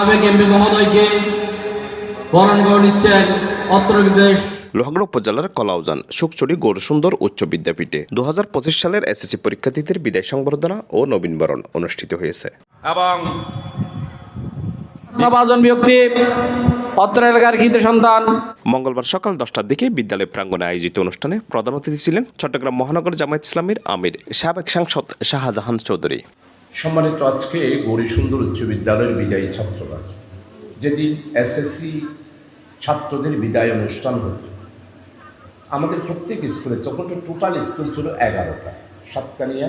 সাবেক এমপি মহোদয়কে বরণ করে নিচ্ছেন অত্র বিদেশ। লোহাগড়া উপজেলার কলাউজান সুকচুরি গৌরসুন্দর উচ্চ বিদ্যাপীঠে দু সালের এসএসসি পরীক্ষার্থীদের বিদায় সংবর্ধনা ও নবীনবরণ অনুষ্ঠিত হয়েছে। এবং ব্যক্তি অত্র এলাকার কৃত সন্তান। মঙ্গলবার সকাল দশটার দিকে বিদ্যালয় প্রাঙ্গণে আয়োজিত অনুষ্ঠানে প্রধান অতিথি ছিলেন চট্টগ্রাম মহানগর জামায়াত ইসলামীর আমির সাবেক সাংসদ শাহজাহান চৌধুরী। সম্মানিত আজকে গৌরী সুন্দর উচ্চ বিদ্যালয়ের বিদায়ী ছাত্ররা, যেদিন এসএসসি ছাত্রদের বিদায় অনুষ্ঠান হতো আমাদের প্রত্যেক স্কুলে, তখন তো টোটাল স্কুল ছিল এগারোটা। সাতকানিয়া,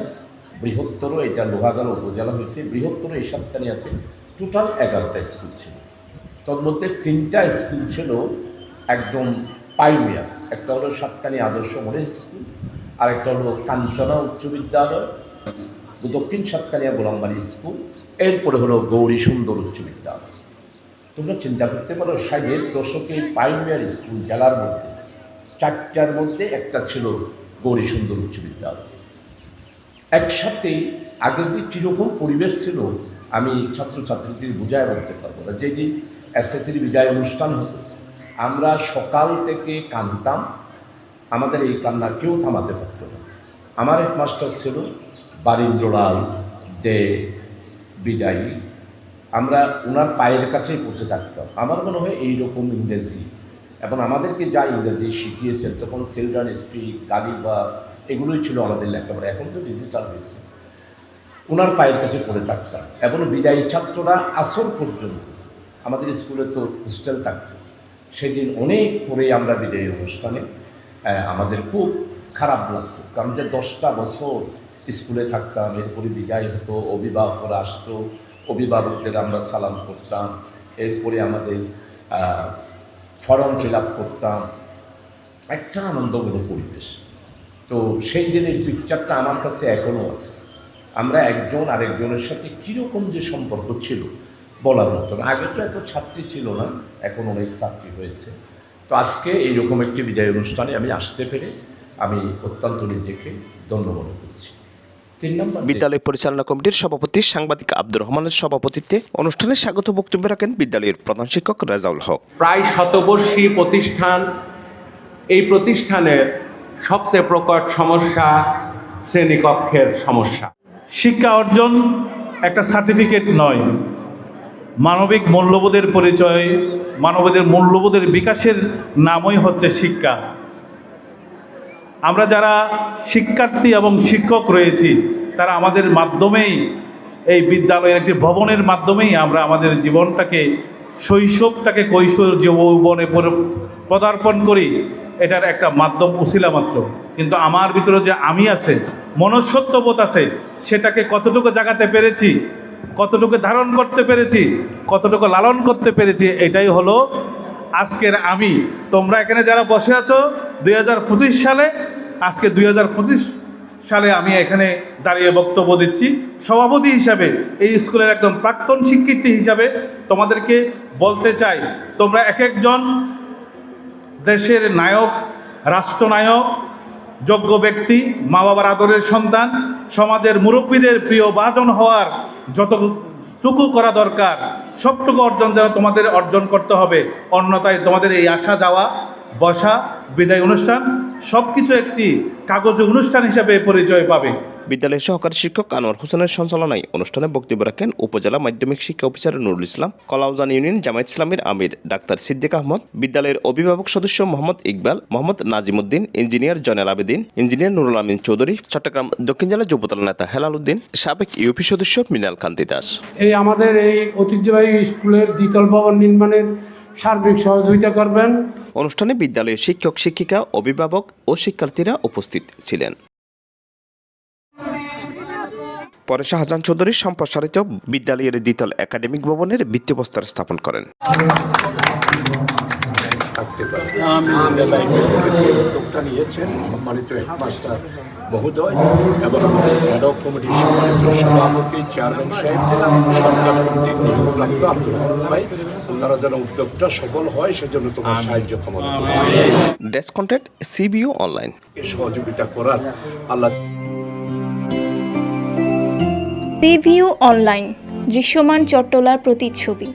বৃহত্তর, এটা লোহাগাড়া উপজেলা হয়েছে। বৃহত্তর এই সাতকানিয়াতে টোটাল এগারোটা স্কুল ছিল। তন্মধ্যে তিনটা স্কুল ছিল একদম পাইনিয়ার একটা হলো সাতকানি আদর্শ মডেল স্কুল আর একটা হলো কাঞ্চনা উচ্চ বিদ্যালয়। দক্ষিণ সাতকালিয়া গোলামবাড়ি স্কুল, এরপরে হলো গৌরী সুন্দর উচ্চ বিদ্যালয়। তোমরা চিন্তা করতে পারো ষাটের দশকে প্রাইমারি স্কুল জেলার মধ্যে, চারটার মধ্যে একটা ছিল গৌরী সুন্দর উচ্চ বিদ্যালয়। একসাথেই আগের যে কীরকম পরিবেশ ছিল, আমি ছাত্রছাত্রীদের বুঝায় বলতে পারব না। যেদিন এসএসসির বিদায় অনুষ্ঠান হতো আমরা সকাল থেকে কাঁদতাম, আমাদের এই কান্না কেউ থামাতে পারতো না। আমার এক মাস্টার ছিল বারীন্দ্রলাল দে বিদায়ী। আমরা ওনার পায়ের কাছেই পৌঁছে থাকতাম। আমার মনে হয় এইরকম ইংরেজি এবং আমাদেরকে যা ইংরেজি শিখিয়েছেন, তখন চিলড্রান স্পিক গালিবা এগুলোই ছিল আমাদের লেখাপড়া। এখন তো ডিজিটাল হয়েছে। ওনার পায়ের কাছে পড়ে থাকতাম এবং বিদায়ী ছাত্ররা আসর পর্যন্ত আমাদের স্কুলে তো হোস্টেল থাকতো। সেদিন অনেক পরে আমরা বিদায়ী অনুষ্ঠানে আমাদের খুব খারাপ লাগতো। কারণ যে দশটা বছর স্কুলে থাকতাম এরপরে বিদায় হতো অভিভাবকরা আসতো অভিভাবকদের আমরা সালাম করতাম, এরপরে আমাদের ফর্ম ফিল আপ করতাম। একটা আনন্দময় পরিবেশ। তো সেই দিনের পিকচারটা আমার কাছে এখনও আছে। আমরা একজন আরেকজনের সাথে কীরকম যে সম্পর্ক ছিল বলার মতো না। আগে তো এত ছাত্রী ছিল না, এখন অনেক ছাত্রী হয়েছে। তো আজকে এইরকম একটি বিদায় অনুষ্ঠানে আমি আসতে পেরে আমি অত্যন্ত নিজেকে ধন্য মনে করছি। বিদ্যালয় পরিচালনা কমিটির সভাপতি সাংবাদিক আব্দুর রহমানের সভাপতিত্বে অনুষ্ঠানে স্বাগত বক্তব্য রাখেন বিদ্যালয়ের প্রধান শিক্ষক রেজাউল হক। প্রায় শতবর্ষী প্রতিষ্ঠান এই প্রতিষ্ঠানের সবচেয়ে প্রকট সমস্যা শ্রেণীকক্ষের সমস্যা। শিক্ষা অর্জন একটা সার্টিফিকেট নয়। মানবিক মূল্যবোধের পরিচয় মানবদের মূল্যবোধের বিকাশের নামই হচ্ছে শিক্ষা। আমরা যারা শিক্ষার্থী এবং শিক্ষক রয়েছি, তারা আমাদের মাধ্যমেই এই বিদ্যালয়ের একটি ভবনের মাধ্যমেই আমরা আমাদের জীবনটাকে, শৈশবটাকে কৈশোর যৌবনে পদার্পণ করি। এটার একটা মাধ্যম উশিলা মাত্র। কিন্তু আমার ভিতরে যে আমি আছে মনস্বত্ববোধ আছে, সেটাকে কতটুকু জাগাতে পেরেছি, কতটুকু ধারণ করতে পেরেছি, কতটুকু লালন করতে পেরেছি, এটাই হলো আজকের আমি। তোমরা এখানে যারা বসে আছো দুই হাজার পঁচিশ সালে, আজকে দুই হাজার পঁচিশ সালে আমি এখানে দাঁড়িয়ে বক্তব্য দিচ্ছি। সভাপতি হিসাবে, এই স্কুলের একদম প্রাক্তন শিক্ষিত হিসাবে তোমাদেরকে বলতে চাই, তোমরা এক একজন দেশের নায়ক, রাষ্ট্রনায়ক, যোগ্য ব্যক্তি মা বাবার আদরের সন্তান, সমাজের মুরব্বীদের প্রিয় বাজন হওয়ার যতটুকু করা দরকার, সবটুকু অর্জন যেন তোমাদের অর্জন করতে হবে। অন্যতায় তোমাদের এই আসা যাওয়া বসা বিদায় অনুষ্ঠান সব কিছু একটি কাগজে অনুষ্ঠান হিসাবে পরিচয় পাবে। বিদ্যালয়ের সহকারী শিক্ষক আনোয়ার হোসেনের সঞ্চালনায় অনুষ্ঠানে বক্তব্য রাখেন উপজেলা মাধ্যমিক শিক্ষা অফিসার নুরুল ইসলাম কলাউজান ইউনিয়ন জামায়াত ইসলামের আমির ডাক্তার সিদ্দিক আহমদ বিদ্যালয়ের অভিভাবক সদস্য মোহাম্মদ ইকবাল মোহাম্মদ নাজিমুদ্দিন ইঞ্জিনিয়ার জয়নাল আবেদিন ইঞ্জিনিয়ার নুরুল আমিন চৌধুরী চট্টগ্রাম দক্ষিণ জেলা যুবদল নেতা হেলাল উদ্দিন সাবেক ইউপি সদস্য মিনাল কান্তি দাস। এই আমাদের এই ঐতিহ্যবাহী স্কুলের দ্বিতল ভবন নির্মাণের সার্বিক সহযোগিতা করবেন। অনুষ্ঠানে বিদ্যালয়ের শিক্ষক, শিক্ষিকা, অভিভাবক ও শিক্ষার্থীরা উপস্থিত ছিলেন। পরে শাহজাহান চৌধুরী সম্প্রসারিত বিদ্যালয়ের দ্বিতল একাডেমিক ভবনের ভিত্তিপ্রস্তর স্থাপন করেন। থাকতে পারে। উদ্যোগটা নিয়েছেন। সম্মানিত হেডমাস্টার মহোদয় এবং আমাদের অ্যাডক কমিটির সম্মানিত সভাপতি চেয়ারম্যান সাহেব সরকার কর্তৃক নিয়োগপ্রাপ্ত আব্দুল ভাই ওনারা যেন উদ্যোগটা সফল হয় সেজন্য তোমার সাহায্য কামনা ডেস্ক কন্টেন্ট সিবিও অনলাইন সহযোগিতা করার আল্লাহ সিভিউ অনলাইন দৃশ্যমান চট্টলার প্রতিচ্ছবি।